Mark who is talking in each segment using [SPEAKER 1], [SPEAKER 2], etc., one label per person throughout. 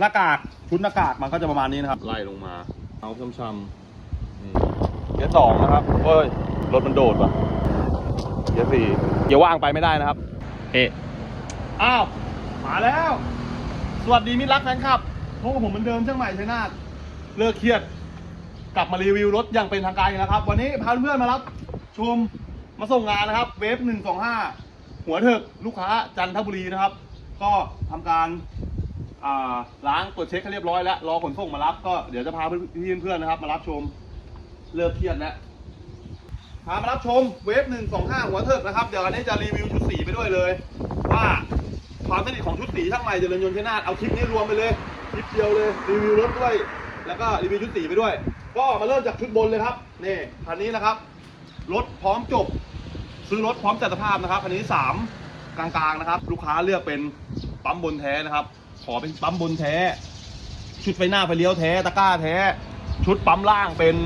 [SPEAKER 1] หน้ากากชุดหน้ากากมันก็จะประมาณนี้นะครับ ไล่ลงมา เอาช้ำๆนี่เกียร์สองนะครับเฮ้ย รถมันโดดว่ะเกียร์สี่เกียร์ว่างไปไม่ได้นะครับ เอะอ้าว มาแล้ว สวัสดีมิตรรักแฟนคลับพบกับผมเหมือนเดิมช่างใหม่ชัยนาทเลิกเครียด กลับมารีวิวรถอย่างเป็นทางการอีกแล้วครับ วันนี้พาเพื่อนๆมารับชมมาส่งงานนะครับ เวฟหนึ่งสองห้าหัวเถิกลูกค้าจันทบุรีนะครับ ก็ทำการ อ่าล้างตรวจเช็คให้เรียบร้อยแล้วรอขนส่งมารับก็เดี๋ยวจะพาเพี่ๆเพื่อนๆนะครับ มารับชมเลิกเครียดแล้วพามารับชมเวฟหนึ่งสองห้าหัวเถิกนะครับ เดี๋ยวอันนี้จะรีวิวชุดสีไปด้วยเลย ว่าความสนิทของชุดสีช่างใหม่เจริญยนต์ชนาทเอาคลิปนี้รวมไปเลยคลิปเดียวเลยรีวิวรถด้วย แล้วก็รีวิวชุดสีไปด้วย ก็มาเริ่มจากชุดบนเลยครับนี่คันนี้นะครับรถพร้อมจบ ซื้อรถพร้อมจัดสภาพนะครับคันนี้สามกลางๆนะครับ ลูกค้าเลือกเป็นปั๊มบนแท้นะครับ ขอเป็นปั๊มบนแท้ ชุดไฟหน้าไฟเลี้ยวแท้ตะกร้าแท้ ชุดปั๊มล่างเป็น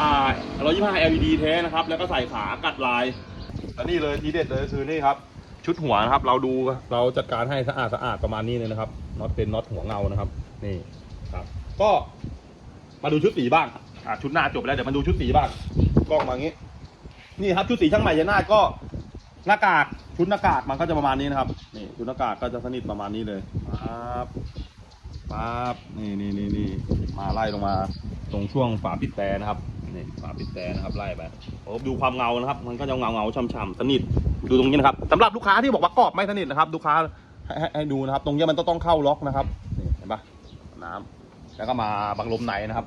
[SPEAKER 1] อ่า125 LED แท้นะครับ แล้วก็ใส่ขากัดลายและนี่เลยทีเด็ดเลยคือนี่ครับ ชุดหัวนะครับ เราดูเราจัดการให้สะอาดสะอาดประมาณนี้เลยนะครับน็อตเป็นน็อตหัวเงานะครับนี่ครับ ก็มาดูชุดสีบ้างอ่าชุดหน้าจบแล้วเดี๋ยวมาดูชุดสีบ้างกล้องมาอย่างนี้ นี่ครับชุดสีช่างใหม่ยานาก็หน้ากาก ชุดหน้ากากมันก็จะประมาณนี้นะครับนี่ชุดหน้ากากก็จะสนิทประมาณนี้เลยปั๊บปั๊บนี่นี่นี่นี่มาไล่ลงมาตรงช่วงฝาปิดแต่นะครับนี่ฝาปิดแต่นะครับไล่ไปโอ้ดูความเงานะครับ มันก็จะเงาเงาๆช่ำๆสนิทดูตรงนี้นะครับสำหรับลูกค้าที่บอกว่ากรอบไม่สนิทนะครับลูกค้าให้ให้ดูนะครับ ตรงนี้มันต้องต้องเข้าล็อกนะครับนี่เห็นปะน้ำแล้วก็มาบังลมในนะครับ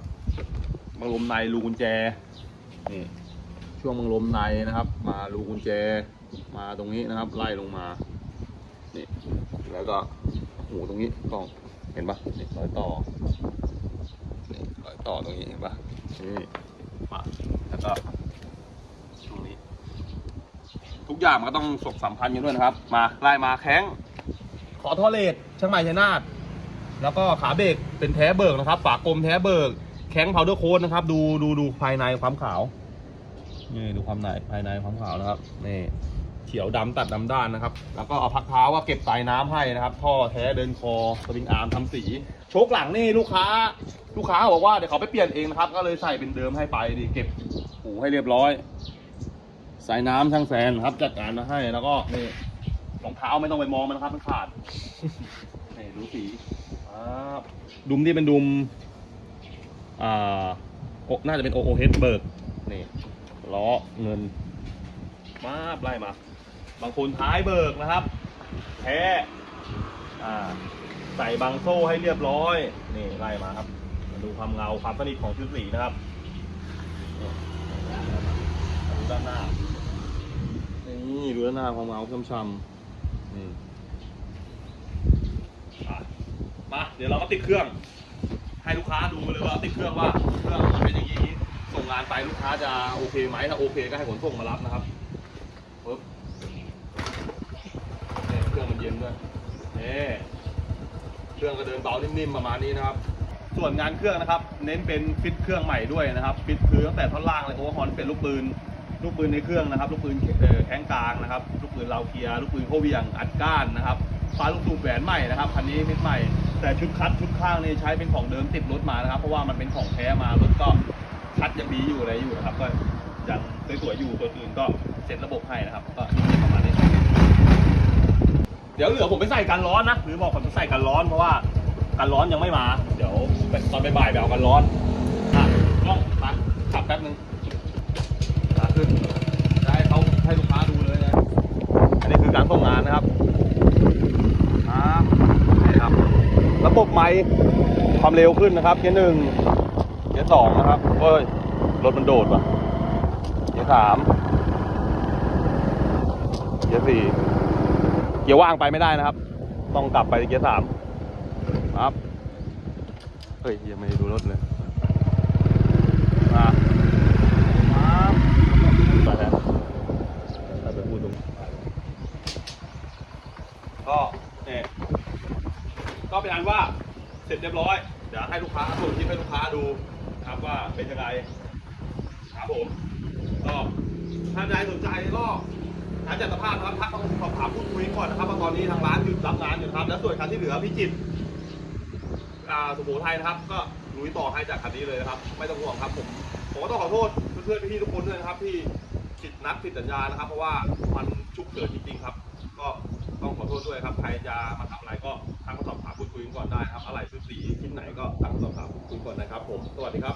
[SPEAKER 1] บังลมในรูกุญแจนี่ ช่วงบังลมในนะครับ มารูกุญแจมาตรงนี้นะครับ ไล่ลงมานี่แล้วก็หูตรงนี้กล้องเห็นปะนี่รอยต่อนี่รอยต่อตรงนี้เห็นปะนี่มาแล้วก็ตรงนี้ ทุกอย่างมันก็ต้องสกสัมพันธ์กันด้วยนะครับ มาไล่มาแข้งขอท่อเลดช่างใหม่ชัยนาทแล้วก็ขาเบรกเป็นแท้เบิกนะครับฝากลมแท้เบิกแข้งเผาเดอร์โค้ดนะครับ ดูดูดูภายในความขาว นี่ดูความในภายในความขาวนะครับนี่เขียวดำตัดดำด้านนะครับ แล้วก็เอาพักเท้าว่าเก็บสายน้ำให้นะครับ ท่อแท้เดินคอสปริงอาร์มทำสี โชคหลังนี่ลูกค้า ลูกค้าบอกว่าเดี๋ยวเขาไปเปลี่ยนเองนะครับ ก็เลยใส่เป็นเดิมให้ไปดีเก็บหูให้เรียบร้อย สายน้ำช่างแซนครับจัดการมาให้แล้วก็นี่รองเท้าไม่ต้องไปมองมันครับมันขาดนี่ดูสีดุมที่เป็นดุม อ่าโอน่าจะเป็นโอโอเฮดเบิร์กนี่ ล้อเงิน มาไล่มา บางคนท้ายเบิกนะครับ แท้ใส่บางโซ่ให้เรียบร้อย นี่ไล่มาครับ มาดูความเงาความสนิทของชุดสีนะครับดูด้านหน้า นี่ดูด้านหน้าความเงาช่ำๆนี่มา เดี๋ยวเราก็ติดเครื่อง ให้ลูกค้าดูเลยว่าติดเครื่องว่าเครื่องเป็นอย่างนี้ งานไปลูกค้าจะโอเคไหมถ้าโอเคก็ให้ขนส่งมารับนะครับปึ๊บเนี่ยเครื่องมันเย็นด้วยนี่เครื่องก็เดินเบานิ่มๆประมาณนี้นะครับ ส่วนงานเครื่องนะครับ เน้นเป็นฟิตเครื่องใหม่ด้วยนะครับฟิตคือตั้งแต่ท่อนล่างเลยโอเวอร์ฮอนเป็นลูกปืนลูกปืนในเครื่องนะครับ ลูกปืนเอ่อแข้งกลางนะครับ ลูกปืนลาวเกียร์ลูกปืนโคเวียงอัดก้านนะครับฟ้าลูกสูบแหวนใหม่นะครับคันนี้มิดใหม่แต่ชุดคัดชุดข้างนี่ใช้เป็นของเดิมติดรถมานะครับ เพราะว่ามันเป็นของแท้มารถก็ คัดยังดีอยู่อะไรอยู่นะครับ ก็ยังสวยๆอยู่ตัวอื่นก็เซ็ตระบบให้นะครับ ก็ประมาณนี้เดี๋ยวเหลือผมไปใส่กันร้อนนะหรือบอกผมไปใส่กันร้อนเพราะว่ากันร้อนยังไม่มา เดี๋ยวตอนบ่ายๆไปเอากันร้อนอะต้องมาขับแป๊บนึงขาขึ้นจะให้เขาให้ลูกค้าดูเลยนะอันนี้คือการส่งงานนะครับครับนี่ครับระบบไม้ความเร็วขึ้นนะครับเกียร์หนึ่ง ยร์สองนะครับเฮ้ย รถมันโดดว่ะเกียร์สามเกียร์สี่เกียร์ว่างไปไม่ได้นะครับ ต้องกลับไปเกียร์สามครับเฮ้ยยังไม่ได้ดูรถเลยมาครับไปแล้วไปพูดตรงก็เนี่ยก็เป็นอันว่าเสร็จเรียบร้อย เดี๋ยวให้ลูกค้าส่งคลิปให้ลูกค้าดู ครับว่าเป็นยังไงครับผมก็ถ้าใครสนใจก็ทาจัดสภาพนะครับทักมาสอบถามพูดคุยก่อนนะครับว่าตอนนี้ทางร้านหยุดรับงานอยู่นะครับ แล้วส่วนคันที่เหลือพิจิตรอ่าสุโขทัยนะครับ ก็ลุยต่อให้จากคันนี้เลยนะครับ ไม่ต้องห่วงครับผมผมก็ต้องขอโทษเพื่อนๆพี่ๆทุกคนด้วยนะครับ ที่ผิดนัดผิดสัญญานะครับ เพราะว่ามันฉุกเฉินจริงๆครับ ก็ต้องขอโทษด้วยครับใครจะมาทำอะไรก็ทักมาสอบ คุยกันก่อนได้ครับอะไรซื้อสีชิ้นไหนก็ตั้งสอบถามพูดคุยก่อนนะครับผมสวัสดีครับ